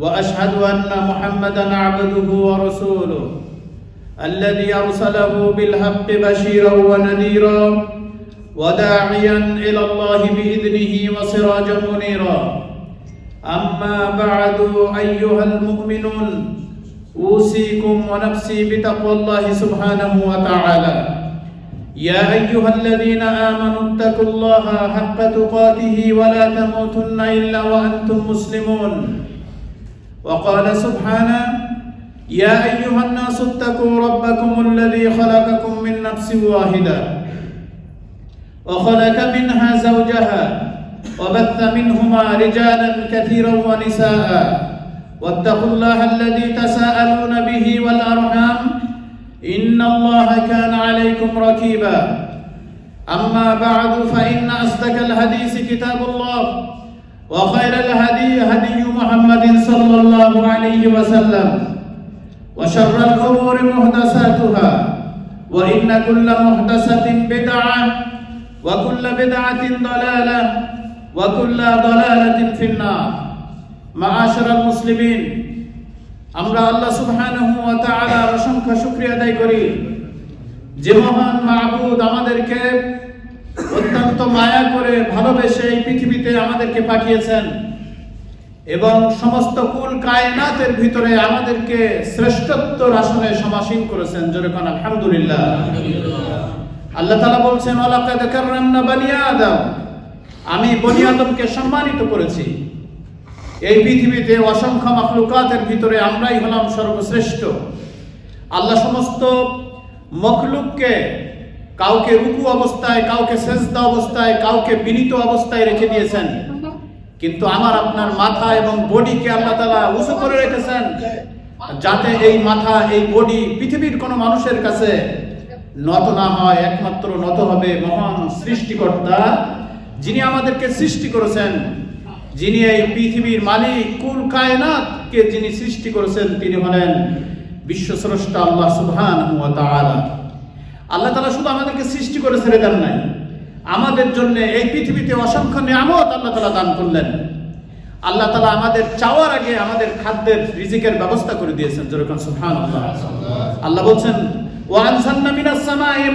وأشهد أن محمدا عبده ورسوله الذي أرسله بالحق بشيرا ونذيرا وداعيا إلى الله بإذنه وسراجا منيرا. أما بعد أيها المؤمنون أوصيكم ونفسي بتقوى الله سبحانه وتعالى. يا أيها الذين آمنوا اتقوا الله حق تقاته ولا تموتن إلا وأنتم مسلمون. وقال سبحانه يا أيها الناس اتقوا ربكم الذي خلقكم من نفس واحدة وخلق منها زوجها وبث منهما رجالا كثيرا ونساء واتقوا الله الذي تساءلون به والأرحام إن الله كان عليكم رقيبا أما بعد فإن أصدق الحديث كتاب الله وخير الهدي هدي محمد صلى الله عليه وسلم وشر الامور محدثاتها وان كل محدثه بدعه وكل بدعه ضلاله وكل ضلاله في النار معاشر المسلمين আমরা আল্লাহ সুবহানাহু ওয়া তাআলার অসংখ্য শুকরিয়া আদায় করি যে মহান মাবুদ আমাদেরকে অত্যন্ত মায়া করে ভালোবেসে এই পৃথিবীতে আমাদেরকে পাঠিয়েছেন এবং সমস্ত কুল কায়নাতের ভিতরে আমাদেরকে শ্রেষ্ঠত্বর আসনে সমাসীন করেছেন। যেরকম আলহামদুলিল্লাহ। আল্লাহ তাআলা বলছেন, ওয়ালাকাদ কাররামনা বানি আদম। আমি বনি আদমকে সম্মানিত করেছি। এই পৃথিবীতে অসংখ্য মখলুকাতের ভিতরে আমরাই হলাম সর্বশ্রেষ্ঠ। আল্লাহ সমস্ত মখলুককে কাউকে রুকু অবস্থায়, কাউকে সেজদা অবস্থায়, কাউকে বিনীত অবস্থায় রেখে দিয়েছেন। কিন্তু আমার আপনার মাথা এবং বডিকে আল্লাহ তালা উঁচু করে রেখেছেন, যাতে এই মাথা, এই বডি পৃথিবীর কোনো মানুষের কাছে নত না হয়, একমাত্র নত হবে মহান সৃষ্টিকর্তা যিনি আমাদেরকে সৃষ্টি করেছেন। যিনি এই পৃথিবীর মালিক, কুল কায়নাতকে যিনি সৃষ্টি করেছেন, তিনি হলেন বিশ্বস্রষ্টা আল্লাহ সুবহান আল্লাহ তালা শুধু আমাদেরকে সৃষ্টি করে ছেড়ে দেন নাই। আমাদের জন্য এই পৃথিবীতে অসংখ্য নিয়ামত আল্লাহ তালা দান করলেন। আল্লাহ তালা আমাদের চাওয়ার আগে আমাদের খাদ্যের রিজিকের ব্যবস্থা করে দিয়েছেন যেরকম সুবহান আল্লাহ বলছেন ওয়ানসান্না মিনাস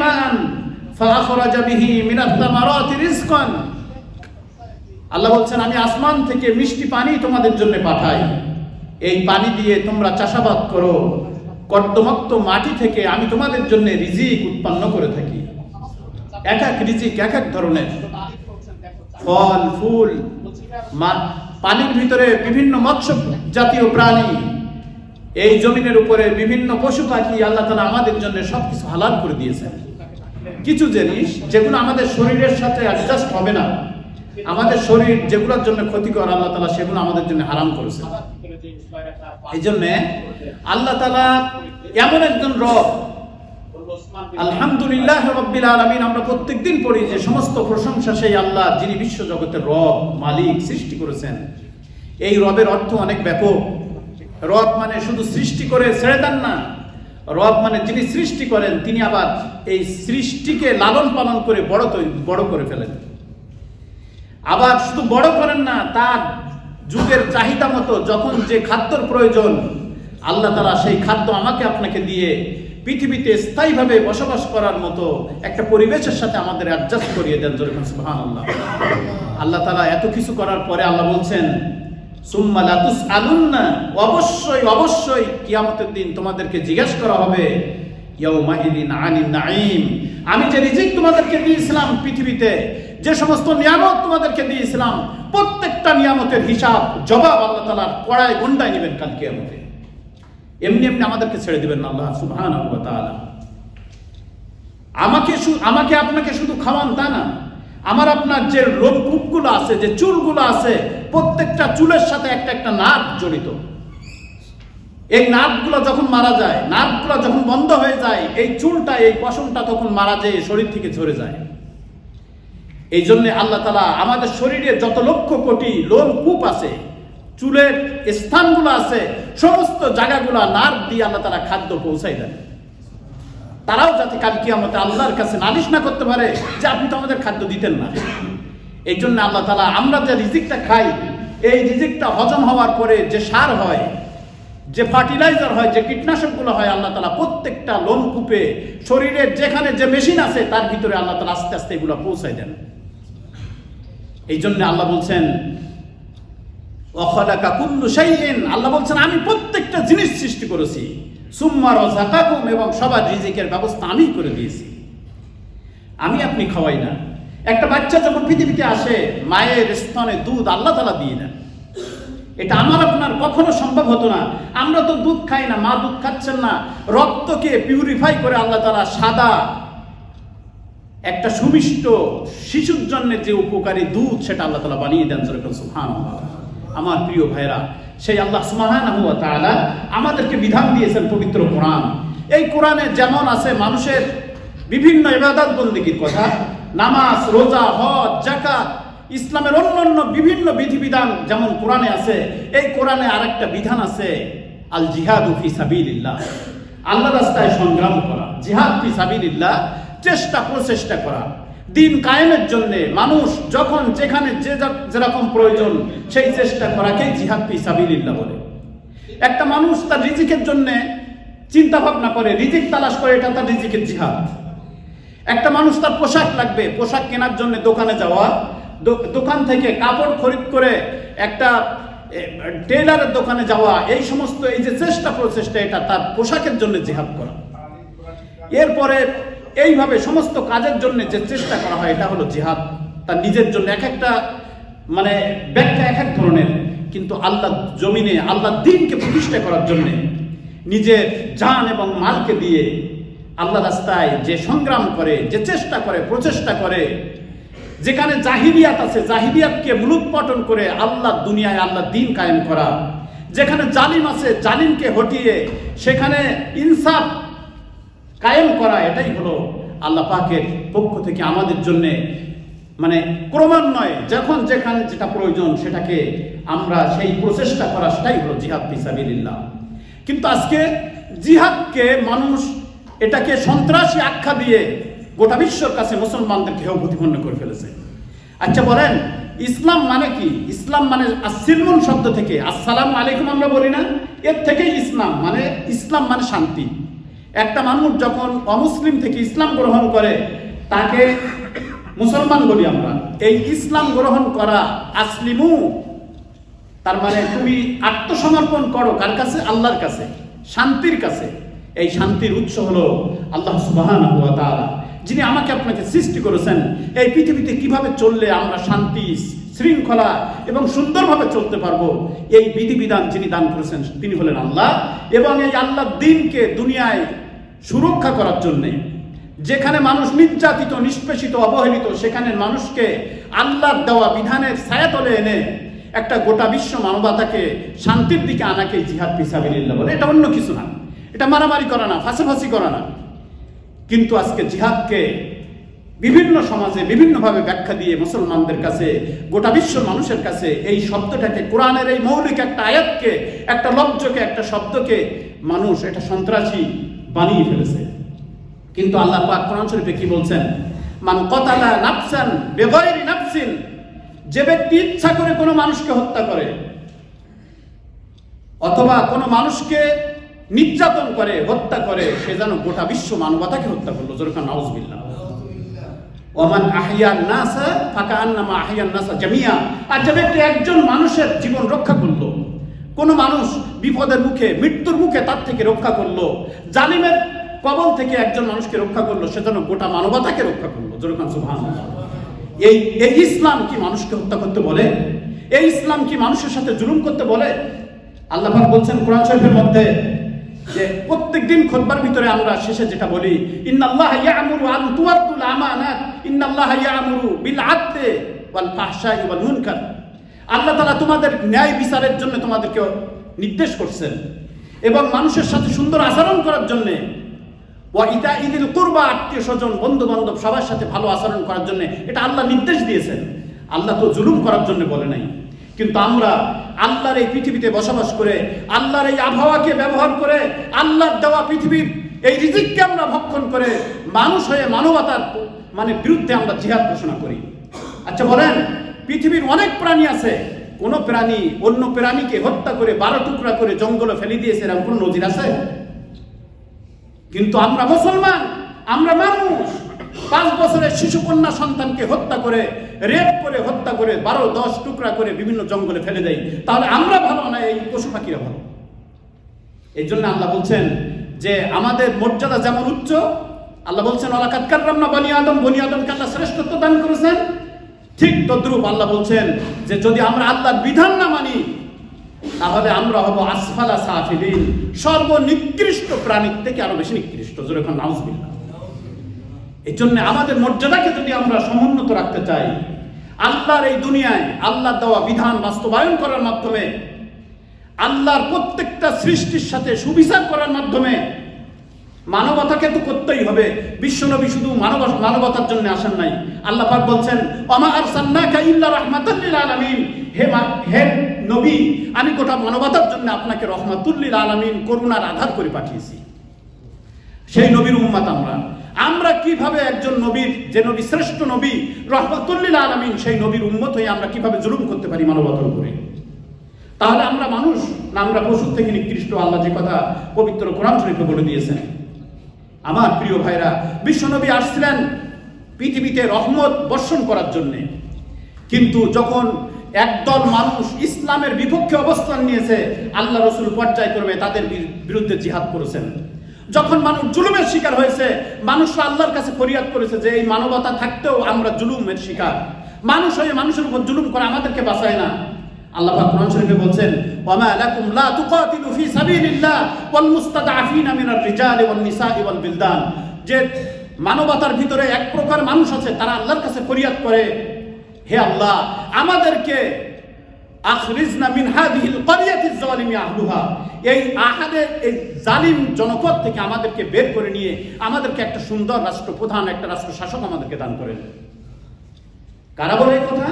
মান তামারাতি রিজকান। আল্লাহ বলছেন, আমি আসমান থেকে মিষ্টি পানি তোমাদের জন্য পাঠাই। এই পানি দিয়ে তোমরা চাষাবাদ করো কর্দমক্ত মাটি থেকে আমি তোমাদের জন্য রিজিক উৎপন্ন করে থাকি। এক এক রিজিক, এক এক ধরনের। ফল, ফুল পানির ভিতরে বিভিন্ন মৎস্য জাতীয় প্রাণী, এই জমিনের উপরে বিভিন্ন পশু পাখি আল্লাহ তালা আমাদের জন্য সবকিছু হালাল করে দিয়েছেন। কিছু জিনিস যেগুলো আমাদের শরীরের সাথে অ্যাডজাস্ট হবে না, আমাদের শরীর যেগুলোর জন্য ক্ষতিকর আল্লাহ তালা সেগুলো আমাদের জন্য হারাম করেছে। এই জন্য আল্লাহ তালা এমন একজন রব, আলহামদুলিল্লাহ রব্বিল আলামিন, আমরা প্রত্যেকদিন পড়ি যে সমস্ত প্রশংসা সেই আল্লাহ, যিনি বিশ্ব জগতের রব, মালিক, সৃষ্টি করেছেন। এই রবের অর্থ অনেক ব্যাপক। রব মানে শুধু সৃষ্টি করে ছেড়ে দেন না, রব মানে যিনি সৃষ্টি করেন, তিনি আবার এই সৃষ্টিকে লালন পালন করে বড় বড় করে ফেলেন। আবার শুধু বড় করেন না, তার যুগের চাহিদা মতো যখন যে খাদ্যর প্রয়োজন, আল্লাহ তারা সেই খাদ্য আমাকে আপনাকে দিয়ে পৃথিবীতে স্থায়ীভাবে বসবাস করার মতো একটা পরিবেশের সাথে আমাদের অ্যাডজাস্ট করিয়ে দেন যেরকম সুবহান আল্লাহ আল্লাহ তালা এত কিছু করার পরে আল্লাহ বলছেন, সুম্মা লাতুস আলুন্না অবশ্যই অবশ্যই কিয়ামতের দিন তোমাদেরকে জিজ্ঞেস করা হবে, ইয়াউমাইদিন আনিন নাঈম আমি যে রিজিক তোমাদেরকে দিয়েছিলাম পৃথিবীতে যে সমস্ত নিয়ামত তোমাদেরকে দিয়েছিলাম, প্রত্যেকটা নিয়ামতের হিসাব, জবাব আল্লাহ তালার পড়ায় গন্ডায় নেবেন কাল কিয়ামতে। এমনি এমনি আমাদেরকে ছেড়ে দিবেন আল্লাহ ওয়া আমাকে আমাকে আপনাকে শুধু খাওয়ান তা না, আমার আপনার যে লোমকূপগুলো আছে, যে চুলগুলো আছে, প্রত্যেকটা চুলের সাথে একটা একটা নাক জড়িত। এই নার্ভগুলো যখন মারা যায় নার্ভগুলো যখন বন্ধ হয়ে যায়, এই চুলটা, এই পশমটা তখন মারা যায় শরীর থেকে ঝরে যায়। এই জন্য আল্লাহ তালা আমাদের শরীরে যত লক্ষ কোটি লোম কূপ আছে, চুলের স্থানগুলো আছে, সমস্ত জায়গাগুলো নার্ভ দিয়ে আল্লাহ তালা খাদ্য পৌঁছাই দেন। তারাও যাতে কাল কিয়ামতে আল্লাহর কাছে নালিশ না করতে পারে যে আপনি তো আমাদের খাদ্য দিতেন না। এই জন্য আল্লাহ তালা আমরা যে রিজিকটা খাই, এই রিজিকটা হজম হওয়ার পরে যে সার হয়, যে ফার্টিলাইজার হয়, যে কীটনাশকগুলো হয়, আল্লাহ তালা প্রত্যেকটা লোমকূপে শরীরের যেখানে যে মেশিন আছে, তার ভিতরে আল্লাহ তালা আস্তে আস্তে এগুলো পৌঁছায় দেন। এই জন্য আল্লাহ বলছেন আল্লাহ বলছেন, আমি প্রত্যেকটা জিনিস সৃষ্টি করেছি। সুম্মা রাযাকাকুম এবং সবার রিজিকের ব্যবস্থা আমি করে দিয়েছি। আমি আপনি খাওয়াই না। একটা বাচ্চা যখন পৃথিবীতে আসে, মায়ের স্তনে দুধ আল্লাহ তালা দিয়ে দেন। এটা আমার আপনার কখনো সম্ভব হতো না। আমরা তো দুধ খাই না, মা দুধ খাচ্ছেন না। রক্তকে পিউরিফাই করে আল্লাহ তালা সাদা একটা সুমিষ্ট শিশুর জন্য যে উপকারী দুধ সেটা আল্লাহ তালা বানিয়ে দেন যেরকম সুহান আমার প্রিয় ভাইরা সেই আল্লাহ সুমাহান আমাদেরকে বিধান দিয়েছেন পবিত্র কোরআন। এই কোরআনে যেমন আছে মানুষের বিভিন্ন ইবাদত বন্দীর কথা, নামাজ, রোজা, হজ জাকাত ইসলামের অন্য অন্য বিভিন্ন বিধিবিধান যেমন কোরআনে আছে, এই কোরআনে আরেকটা বিধান আছে আল জিহাদ ফি সাবিলিল্লাহ। আল্লাহ রাস্তায় সংগ্রাম করা। জিহাদ ফি সাবিলিল্লাহ চেষ্টা প্রচেষ্টা করা। দিন কায়েমের জন্য মানুষ যখন যেখানে যে যেরকম প্রয়োজন সেই চেষ্টা করাকেই জিহাদ ফি সাবিলিল্লাহ বলে। একটা মানুষ তার রিজিকের জন্য চিন্তা ভাবনা করে রিজিক তালাশ করে এটা তার রিজিকের জিহাদ। একটা মানুষ তার পোশাক লাগবে পোশাক কেনার জন্য দোকানে যাওয়া দোকান থেকে কাপড় খরিদ করে একটা এ, টেইলারের দোকানে যাওয়া এই সমস্ত এই যে চেষ্টা প্রচেষ্টা এটা তার পোশাকের জন্য জিহাদ করা। এরপরে এইভাবে সমস্ত কাজের জন্য যে চেষ্টা করা হয়, এটা হলো জিহাদ। তার নিজের জন্য এক একটা মানে ব্যাখ্যা এক এক ধরনের। কিন্তু আল্লাহ জমিনে, আল্লাহ দিনকে প্রতিষ্ঠা করার জন্য নিজের জান এবং মালকে দিয়ে আল্লাহ রাস্তায় যে সংগ্রাম করে, যে চেষ্টা করে, প্রচেষ্টা করে, যেখানে জাহিলিয়াত আছে, জাহিলিয়াতকে মূলোৎপাটন করে আল্লাহ দুনিয়ায় আল্লাহ দিন কায়েম করা। যেখানে জালিম আছে, জালিমকে হটিয়ে সেখানে ইনসাফ কায়েম করা, এটাই হলো আল্লাহ পাকের পক্ষ থেকে আমাদের জন্য মানে ক্রমান্বয়ে যখন যেখানে যেটা প্রয়োজন সেটাকে আমরা সেই প্রচেষ্টা করা সেটাই হলো জিহাদ ফিসাবিল্লাহ কিন্তু আজকে জিহাদকে মানুষ এটাকে সন্ত্রাসী আখ্যা দিয়ে গোটা বিশ্বর কাছে মুসলমানদেরকে হেয় প্রতিপন্ন করে ফেলেছে। আচ্ছা বলেন, ইসলাম মানে কি? ইসলাম মানে আসিলমুন শব্দ থেকে, আসসালাম আলাইকুম আমরা বলি না, এর থেকেই ইসলাম মানে ইসলাম মানে শান্তি। একটা মানুষ যখন অমুসলিম থেকে ইসলাম গ্রহণ করে, তাকে মুসলমান বলি আমরা। এই ইসলাম গ্রহণ করা আসলিমু, তার মানে তুমি আত্মসমর্পণ করো কার কাছে? আল্লাহর কাছে, শান্তির কাছে। এই শান্তির উৎস হলো আল্লাহ তাআলা, যিনি আমাকে আপনাকে সৃষ্টি করেছেন। এই পৃথিবীতে কীভাবে চললে আমরা শান্তি, শৃঙ্খলা এবং সুন্দরভাবে চলতে পারব? এই বিধিবিধান যিনি দান করেছেন, তিনি হলেন আল্লাহ। এবং এই আল্লাহ দিনকে দুনিয়ায় সুরক্ষা করার জন্যে, যেখানে মানুষ নির্যাতিত, নিষ্পেষিত, অবহেলিত, সেখানে মানুষকে আল্লাহর দেওয়া বিধানের ছায়াতলে এনে একটা গোটা বিশ্ব মানবতাকে শান্তির দিকে আনাকে জিহাদ পিসাবিল্লাহ বলে। এটা অন্য কিছু না। এটা মারামারি করা না, ফাঁসাফাঁসি করা না। কিন্তু আজকে জিহাদকে বিভিন্ন সমাজে বিভিন্নভাবে ব্যাখ্যা দিয়ে মুসলমানদের কাছে, গোটা বিশ্ব মানুষের কাছে এই শব্দটাকে, কোরআনের এই মৌলিক একটা আয়াতকে, একটা লব্জকে একটা শব্দকে মানুষ, এটা সন্ত্রাসী বানিয়ে ফেলেছে। কিন্তু আল্লাহ পাক কোরআন শরীফে কি বলছেন? মান কতালা নাফসান বেগয়রি নাফসিন, যে ব্যক্তি ইচ্ছা করে কোনো মানুষকে হত্যা করে, অথবা কোনো মানুষকে নির্যাতন করে, হত্যা করে, সে যেন গোটা বিশ্ব মানবতাকে হত্যা করল। যেরকম নাউজবিল্লাহ। ওমান আহিয়ান নাসা আন্নামা আহিয়ান নাসা জামিয়া। আর যে ব্যক্তি একজন মানুষের জীবন রক্ষা করল কোনো মানুষ বিপদের মুখে, মৃত্যুর মুখে তার থেকে রক্ষা করল, জালিমের কবল থেকে একজন মানুষকে রক্ষা করল, সে যেন গোটা মানবতাকে রক্ষা করল। যেরকম সুভান এই এই ইসলাম কি মানুষকে হত্যা করতে বলে? এই ইসলাম কি মানুষের সাথে জুলুম করতে বলে? আল্লাহ বলছেন কোরআন শরীফের মধ্যে যে প্রত্যেক দিন খোদবার ভিতরে আমরা শেষে যেটা বলি, ইন্নাল্লাহ ইয়ামুরু আন তুওয়াদ্দুল আমানাত, ইন্নাল্লাহ ইয়ামুরু বিল ওয়াল ফাহশাই ওয়াল মুনকার। আল্লাহ তাআলা তোমাদের ন্যায় বিচারের জন্য তোমাদেরকে নির্দেশ করছেন। এবং মানুষের সাথে সুন্দর আচরণ করার জন্যে, ওয়া ইতা ঈদুল কুরবা, আত্মীয় স্বজন বন্ধু বান্ধব সবার সাথে ভালো আচরণ করার জন্য এটা আল্লাহ নির্দেশ দিয়েছেন। আল্লাহ তো জুলুম করার জন্য বলে নাই। কিন্তু আমরা আল্লাহর এই পৃথিবীতে বসবাস করে, আল্লাহর এই আবহাওয়াকে ব্যবহার করে, আল্লাহর দেওয়া পৃথিবীর এই রিজিককে আমরা ভক্ষণ করে মানুষ হয়ে মানবতার মানে বিরুদ্ধে আমরা জিহাদ ঘোষণা করি। আচ্ছা বলেন। পৃথিবীর অনেক প্রাণী আছে। কোন প্রাণী অন্য প্রাণীকে হত্যা করে বারো টুকরা করে জঙ্গলে ফেলে দিয়েছে, এরকম কোনো নজির আছে? কিন্তু আমরা মুসলমান, আমরা মানুষ। পাঁচ বছরের শিশু কন্যা সন্তানকে হত্যা করে, রেপ করে, হত্যা করে, বারো, দশ টুকরা করে বিভিন্ন জঙ্গলে ফেলে দেয়। তাহলে আমরা ভালো না এই পশু পাখিরা ভালো? এই জন্য আল্লাহ বলছেন যে আমাদের মর্যাদা যেমন উচ্চ, আল্লাহ বলছেন আলাকাত কার্রাম না বনি আদম বনি আদমকে আল্লাহ শ্রেষ্ঠত্ব দান করেছেন। ঠিক তদ্রুপ আল্লাহ বলছেন যে যদি আমরা আল্লাহর বিধান না মানি, তাহলে আমরা হব আসফালা সাফিলিন, সর্বনিকৃষ্ট প্রাণীর থেকে আরও বেশি নিকৃষ্ট। যেরকম নাউজবিল্লাহ। এই জন্য আমাদের মর্যাদাকে যদি আমরা সমুন্নত রাখতে চাই, আল্লাহর এই দুনিয়ায় আল্লাহর দেওয়া বিধান বাস্তবায়ন করার মাধ্যমে, আল্লাহর প্রত্যেকটা সৃষ্টির সাথে সুবিচার করার মাধ্যমে মানবতাকে তো করতেই হবে। বিশ্বনবী শুধু মানব মানবতার জন্য আসেন নাই। আল্লাহ পাক বলছেন অমা আরসালনাকা ইল্লা রাহমাতাল লিল আলামিন। হে মা- হে নবী, আমি গোটা মানবতার জন্য আপনাকে রহমাতুল লিল আলামিন করুণার আধার করে পাঠিয়েছি। সেই নবীর উম্মাত আমরা। আমরা কীভাবে একজন নবীর, যে নবী শ্রেষ্ঠ নবী রহমাতুল্লিল আলামিন, সেই নবীর উম্মত হয়ে আমরা কীভাবে জুলুম করতে পারি মানবতার উপরে? তাহলে আমরা মানুষ না, আমরা পশুর থেকে নিকৃষ্ট? আল্লাহ যে কথা পবিত্র কোরআন শরীফে বলে দিয়েছেন। আমার প্রিয় ভাইরা, বিশ্বনবী আসছিলেন পৃথিবীতে রহমত বর্ষণ করার জন্যে। কিন্তু যখন একদল মানুষ ইসলামের বিপক্ষে অবস্থান নিয়েছে, আল্লাহ রসুল পর্যায়ক্রমে তাদের বিরুদ্ধে জিহাদ করেছেন। যখন মানুষ জুলুমের শিকার হয়েছে মানুষরা আল্লাহর কাছে ফরিয়াদ করেছে যে এই মানবতা থাকতেও আমরা জুলুমের শিকার। মানুষ হয়ে মানুষের উপর জুলুম করে আমাদেরকে বাঁচায় না। আল্লাহ কোরআন শরীফে বলছেন, ওয়ামা লাকুম লা তুকাতিলু ফি সাবিলিল্লাহ ওয়াল মুস্তাদআফিনা মিনার রিজালি ওয়ান নিসাই বিলদান। যে মানবতার ভিতরে এক প্রকার মানুষ আছে, তারা আল্লাহর কাছে ফরিয়াদ করে, হে আল্লাহ, আমাদেরকে আখরিজনা মিন হাদিহিল ক্বরিয়াতিজ জালিমি আহলুহা। এই আহাদের, এই জালিম জনপদ থেকে আমাদেরকে বের করে নিয়ে আমাদেরকে একটা সুন্দর রাষ্ট্রপ্রধান, একটা রাষ্ট্র শাসক আমাদেরকে দান করেন। কারা বলে কথা?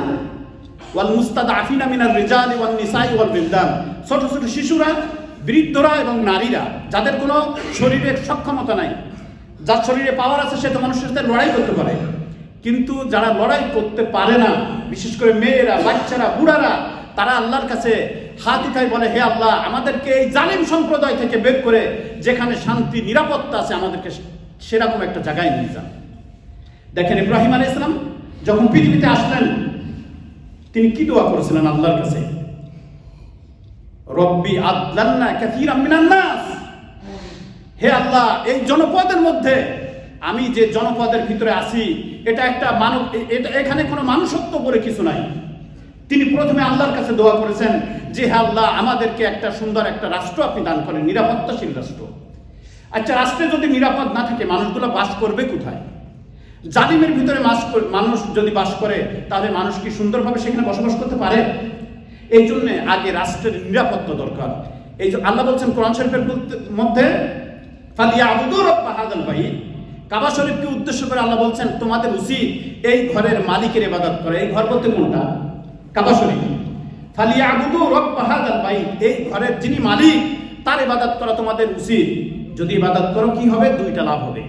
ওয়াল মুস্তাদআফিনা মিনার রিজালি ওয়ান নিসাই ওয়াল বিলদান ছোট ছোট শিশুরা, বৃদ্ধরা এবং নারীরা, যাদের কোনো শরীরের সক্ষমতা নাই, যার শরীরে পাওয়ার আছে, সে তো মানুষের সাথে লড়াই করতে পারে। কিন্তু যারা লড়াই করতে পারে না, বিশেষ করে মেয়েরা, বাচ্চারা, বুড়ারা, তারা আল্লাহর কাছে হাত উঠাই বলে, হে আল্লাহ, আমাদেরকে এই জালিম সম্প্রদায় থেকে বের করে যেখানে শান্তি, নিরাপত্তা আছে, আমাদেরকে সেরকম একটা জায়গায় নিয়ে যান। দেখেন ইব্রাহিম আলাইহিস সালাম যখন পৃথিবীতে আসলেন তিনি কি দোয়া করেছিলেন আল্লাহর কাছে? রব্বি আদলান্না কাসীরাম মিনান নাস। হে আল্লাহ, এই জনপদের মধ্যে আমি যে জনপদের ভিতরে আছি, এটা একটা মানব এটা এখানে কোনো মানুষত্ব বলে কিছু নাই। তিনি প্রথমে আল্লাহর কাছে দোয়া করেছেন যে, হে আল্লাহ, আমাদেরকে একটা সুন্দর একটা রাষ্ট্র আপনি দান করেন, নিরাপত্তাশীল রাষ্ট্র। আচ্ছা রাষ্ট্রে যদি নিরাপদ না থাকে, মানুষগুলো বাস করবে কোথায়? জালিমের ভিতরে মানুষ যদি বাস করে, তাহলে মানুষ কি সুন্দরভাবে সেখানে বসবাস করতে পারে? এই জন্য আগে রাষ্ট্রের নিরাপত্তা দরকার। এই যে আল্লাহ বলছেন কোরআন শরীফের মধ্যে ফালিয়া ভাই কাবা শরীফকে উদ্দেশ্য করে আল্লাহ বলছেন, তোমাদের উচিত এই ঘরের মালিকের ইবাদত করে। এই ঘর বলতে কোনটা? কাবা শরীফ। ফালিয়া আবুদু রব হাদাল ভাই এই ঘরের যিনি মালিক, তার ইবাদত করা তোমাদের উচিত। যদি ইবাদত করো, কি হবে? দুইটা লাভ হবে।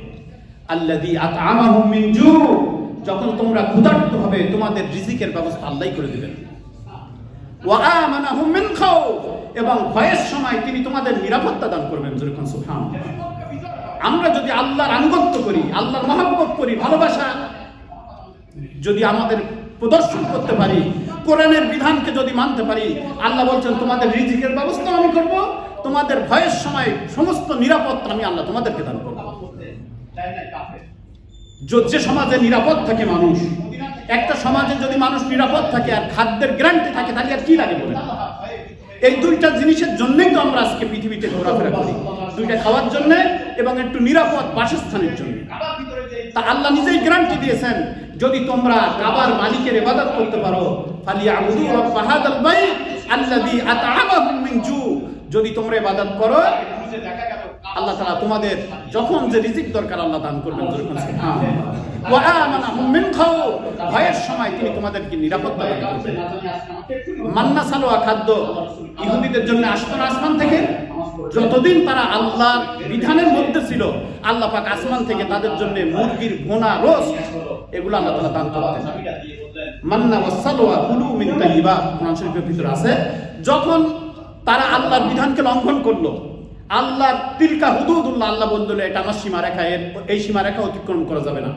জু যখন তোমরা ক্ষুধার্ত হবে, তোমাদের রিজিকের ব্যবস্থা আল্লাহই করে দিবেন। ওয়া আমানাহুম মিন এবং ভয়ের সময় তিনি তোমাদের নিরাপত্তা দান করবেন যেরকম সুবহান। আমরা যদি আল্লাহর আনুগত্য করি, আল্লাহর মহব্বত করি, ভালোবাসা যদি আমাদের প্রদর্শন করতে পারি, কোরআনের বিধানকে যদি মানতে পারি, আল্লাহ বলছেন, তোমাদের রিজিকের ব্যবস্থা আমি করব, তোমাদের ভয়ের সময় সমস্ত নিরাপত্তা আমি আল্লাহ তোমাদেরকে দান করব। য- সমাজে নিরাপদ থাকে মানুষ, একটা সমাজে যদি মানুষ নিরাপদ থাকে আর খাদ্যের গ্যারান্টি থাকে, তাহলে আর কি লাগে বলে এই দুইটা জিনিসের জন্যই তো আমরা আজকে পৃথিবীতে ঘোরাফেরা করি। দুইটা খাওয়ার জন্য এবং একটু নিরাপদ বাসস্থানের জন্য। তা আল্লাহ নিজেই গ্যারান্টি দিয়েছেন, যদি তোমরা কাবার মালিকের ইবাদত করতে পারো ফালি আবুদু জু। যদি তোমরা ইবাদত করো আল্লাহ তাআলা তোমাদের যখন যে রিজিক দরকার আল্লাহ দান করবেন খাউফ। ভয়ের সময় তিনি তোমাদেরকে নিরাপত্তা দান করবেন। মান্না সালোয়া খাদ্য ইহুদিদের জন্য আসতো না আসমান থেকে। যতদিন তারা আল্লাহর বিধানের মধ্যে ছিল আল্লাহ পাক আসমান থেকে তাদের জন্য মুরগির ভোনা রোজ এগুলো আল্লাহ তাআলা দান করতেন। মান্না ওয়াসালোয়া কুলু মিন কোরআন শরীফের ভিতরে আছে যখন তারা আল্লাহর বিধানকে লঙ্ঘন করল আল্লাহর তিলকা হুদুদুল্লাহ আল্লাহ বলল এটা আমার সীমারেখা। এর এই সীমারেখা অতিক্রম করা যাবে না।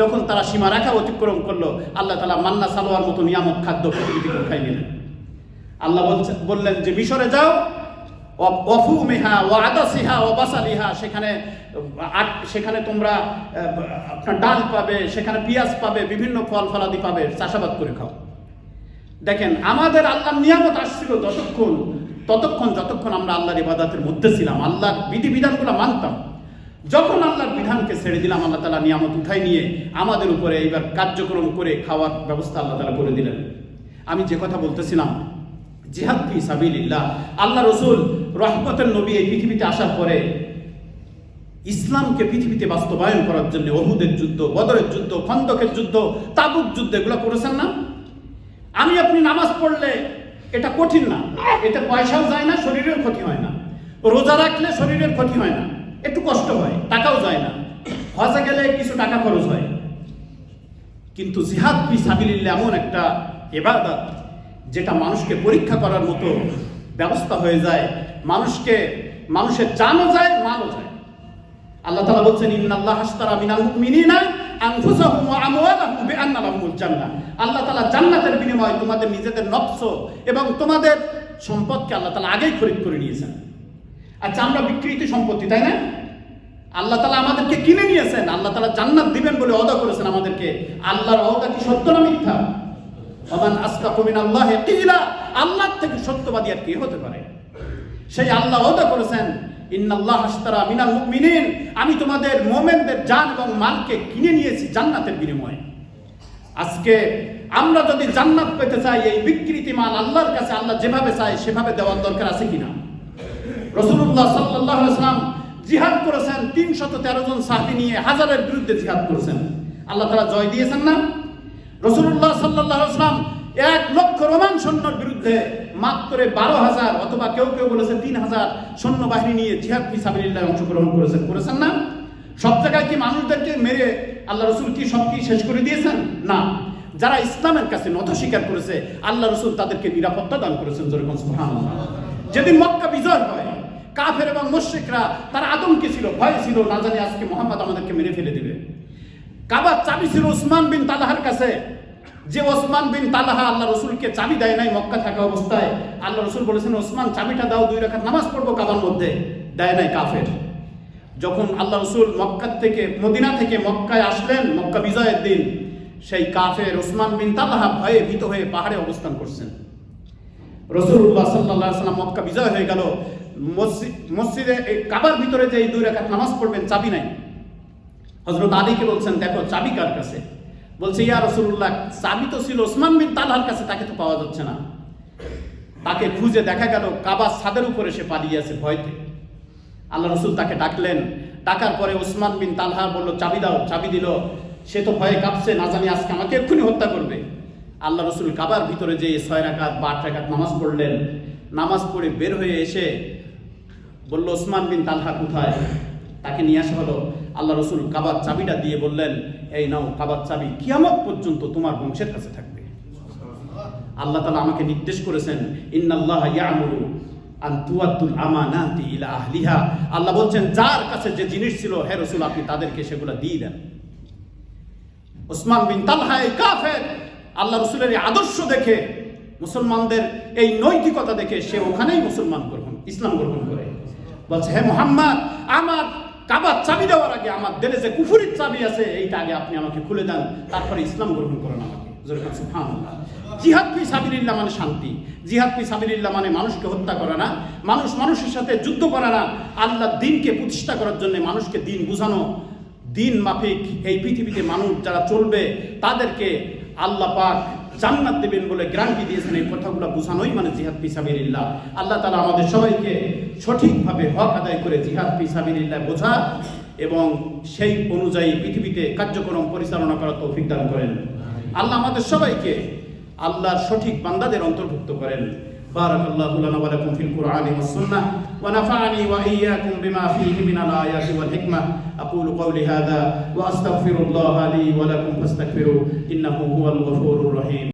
যখন তারা সীমারেখা অতিক্রম করল, আল্লাহ তালা মান্না সালোয়ার মতো নিয়ামত খাদ্য পৃথিবী থেকে খাই নিলেন। আল্লাহ বললেন যে, মিশরে যাও অফুমেহা ও আদাসিহা ও বাসালিহা সেখানে সেখানে তোমরা আপনার ডাল পাবে, সেখানে পেঁয়াজ পাবে, বিভিন্ন ফল ফলাদি পাবে, চাষাবাদ করে খাও। দেখেন, আমাদের আল্লাহ নিয়ামত আসছিল যতক্ষণ ততক্ষণ যতক্ষণ আমরা আল্লাহর ইবাদতের মধ্যে ছিলাম, আল্লাহর বিধিবিধানগুলো মানতাম, যখন আল্লাহর বিধানকে ছেড়ে দিলাম, আল্লাহ তালা নিয়ামত উঠাই নিয়ে আমাদের উপরে এইবার কার্যক্রম করে খাওয়ার ব্যবস্থা আল্লাহ তালা করে দিলেন। আমি যে কথা বলতেছিলাম, জিহাদ ফি সাবিলিল্লাহ, আল্লাহ রসুল রহমতের নবী এই পৃথিবীতে আসার পরে ইসলামকে পৃথিবীতে বাস্তবায়ন করার জন্য ওহুদের যুদ্ধ, বদরের যুদ্ধ, খন্দকের যুদ্ধ তাবুক যুদ্ধ এগুলো করেছেন না? আমি আপনি নামাজ পড়লে এটা কঠিন না। এতে পয়সাও যায় না, শরীরের ক্ষতি হয় না। রোজা রাখলে শরীরের ক্ষতি হয় না। একটু কষ্ট হয়, টাকাও যায় না। হজে গেলে কিছু টাকা খরচ হয়। কিন্তু জিহাদ ফি সাবিলিল্লাহ এমন একটা এবাদত যেটা মানুষকে পরীক্ষা করার মতো ব্যবস্থা হয়ে যায়। মানুষকে, মানুষের জানও যায় মালও যায়। আল্লাহ তাআলা বলছেন, ইন্নাল্লাহ হাসতারা মিনাল মুমিনিনা আনফুসাহুম ওয়া আমওয়ালাহুম বিআন্না লাহুমুল জান্নাহ আল্লাহ তাআলা জান্নাতের বিনিময়ে তোমাদের নিজেদের নফস এবং তোমাদের সম্পদকে আল্লাহ তাআলা আগেই খরিদ করে নিয়েছেন। আচ্ছা আমরা বিক্রিত সম্পত্তি, তাই না? আল্লাহ তাআলা আমাদেরকে কিনে নিয়েছেন। আল্লাহ তাআলা জান্নাত দিবেন বলে ওয়াদা করেছেন আমাদেরকে। আল্লাহর ওয়াদা কি সত্য না মিথ্যা? ওমান আসতাকু মিনাল্লাহি কিলা আল্লাহ থেকে সত্যবাদী আর কে হতে পারে? সেই আল্লাহ ওয়াদা করেছেন আমি তোমাদের মোমেনদের জান এবং মালকে কিনে নিয়েছি জান্নাতের বিনিময়ে। আজকে আমরা যদি জান্নাত পেতে চাই, এই বিকৃতি মাল আল্লাহর কাছে আল্লাহ যেভাবে চায়, সেভাবে দেওয়ার দরকার আছে কিনা? রসুল্লাহ সাল্লাহ ইসলাম জিহাদ করেছেন, তিনশত তেরো জন সাহাবি নিয়ে হাজারের বিরুদ্ধে জিহাদ করেছেন। আল্লাহ তারা জয় দিয়েছেন না? রসুল্লাহ সাল্লাহ ইসলাম এক লক্ষ রোমান সৈন্যর বিরুদ্ধে মাত্র বারো হাজার অথবা কেউ কেউ বলেছে তিন হাজার সৈন্য বাহিনী নিয়ে জিহাদ ফি সাবিলিল্লাহ অংশগ্রহণ করেছেন করেছেন না? সব জায়গায় কি মানুষদেরকে মেরে আল্লাহ রসুল কি সব কি শেষ করে দিয়েছেন? না। যারা ইসলামের কাছে নত স্বীকার করেছে, আল্লাহ রসুল তাদেরকে নিরাপত্তা দান করেছেন যেরকম। যেদিন মক্কা বিজয় হয়, কাফের এবং মুশরিকরা, তারা আতঙ্কে ছিল, ভয় ছিল, না জানি আজকে মোহাম্মদ আমাদেরকে মেরে ফেলে দিবে। কাবার চাবি ছিল উসমান বিন তালাহার কাছে। যে ওসমান বিন তালাহা আল্লাহ রসুলকে চাবি দেয় নাই মক্কা থাকা অবস্থায়, আল্লাহ রসুল বলেছেন, ওসমান, চাবিটা দাও, দুই রাখাত নামাজ পড়ব কাবার মধ্যে। দেয় নাই কাফের। যখন আল্লাহ রসুল মক্কা থেকে, মদিনা থেকে মক্কায় আসলেন, মক্কা বিজয়ের দিন, সেই কাফের ওসমান বিন তালাহা ভয়ে ভীত হয়ে পাহাড়ে অবস্থান করছেন। রসুল্লাহ সাল্লাহ সাল্লাম মক্কা বিজয় হয়ে গেল। মসজিদ, এই কাবার ভিতরে যে এই দুই রাখাত নামাজ পড়বেন, চাবি নাই। হজরত আলীকে বলছেন, দেখো, চাবি কার কাছে? বলছে, ইয়া রসুল্লাহ চাবি তো ছিল ওসমান বিন তালহার কাছে, তাকে তো পাওয়া যাচ্ছে না। তাকে খুঁজে দেখা গেল, কাবা ছাদের উপরে সে পালিয়ে আছে ভয়তে। আল্লাহ রসুল তাকে ডাকলেন। ডাকার পরে ওসমান বিন তালহা বলল, চাবি দাও, চাবি দিল। সে তো ভয়ে কাঁপছে, না জানি আজকে আমাকে এক্ষুনি হত্যা করবে। আল্লাহ রসুল কাবার ভিতরে যে ছয় রাকাত বা আট রাকাত নামাজ পড়লেন। নামাজ পড়ে বের হয়ে এসে বলল, ওসমান বিন তালহা কোথায়? তাকে নিয়ে আসা হলো। আল্লাহ রসুল কাবার চাবিটা দিয়ে বললেন এই নাও, কাবার চাবি। কিয়ামত পর্যন্ত তোমার বংশের কাছে থাকবে। আল্লাহ তালা আমাকে নির্দেশ করেছেন, ইন্নাল্লাহ ইয়ামুরু আন তুয়াদ্দুল আমানাতি ইলা আহলিহা। আল্লাহ বলছেন, যার কাছে যে জিনিস ছিল, হে রসুল, আপনি তাদেরকে সেগুলো দিয়ে দেন। ওসমান বিন তালহা, এই কাফের, আল্লাহ রসুলের আদর্শ দেখে, মুসলমানদের এই নৈতিকতা দেখে সে ওখানেই মুসলমান গ্রহণ, ইসলাম গ্রহণ করে। বলছে, হে মোহাম্মদ, আমার কাবার চাবি দেওয়ার আগে আমার দেলে যে কুফুরির চাবি আছে, এইটা আগে আপনি আমাকে খুলে দেন, তারপরে ইসলাম গ্রহণ করেন আমাকে। জিহাদ ফি সাবিলিল্লাহ মানে শান্তি। জিহাদ ফি সাবিলিল্লাহ মানে মানুষকে হত্যা করা না। মানুষ মানুষের সাথে যুদ্ধ করা না। আল্লাহ দিনকে প্রতিষ্ঠা করার জন্য মানুষকে দিন বুঝানো। দিন মাফিক, এই পৃথিবীতে মানুষ যারা চলবে, তাদেরকে আল্লাহ পাক জান্নাত দেবেন বলে গ্রান্টি দিয়েছেন এই কথাগুলো বোঝানোই মানে জিহাদ পিসাবিল্লাহ আল্লাহ তালা আমাদের সবাইকে সঠিকভাবে হক আদায় করে জিহাদ পিসাবিল্লাহ বোঝা এবং সেই অনুযায়ী পৃথিবীতে কার্যক্রম পরিচালনা করার তৌফিক দান করেন। আল্লাহ আমাদের সবাইকে আল্লাহর সঠিক বান্দাদের অন্তর্ভুক্ত করেন। بارك الله لنا ولكم في القرآن والسنة ونفعني وإياكم بما فيه من الآيات والحكمة أقول قولي هذا وأستغفر الله لي ولكم فاستغفروه إنه هو الغفور الرحيم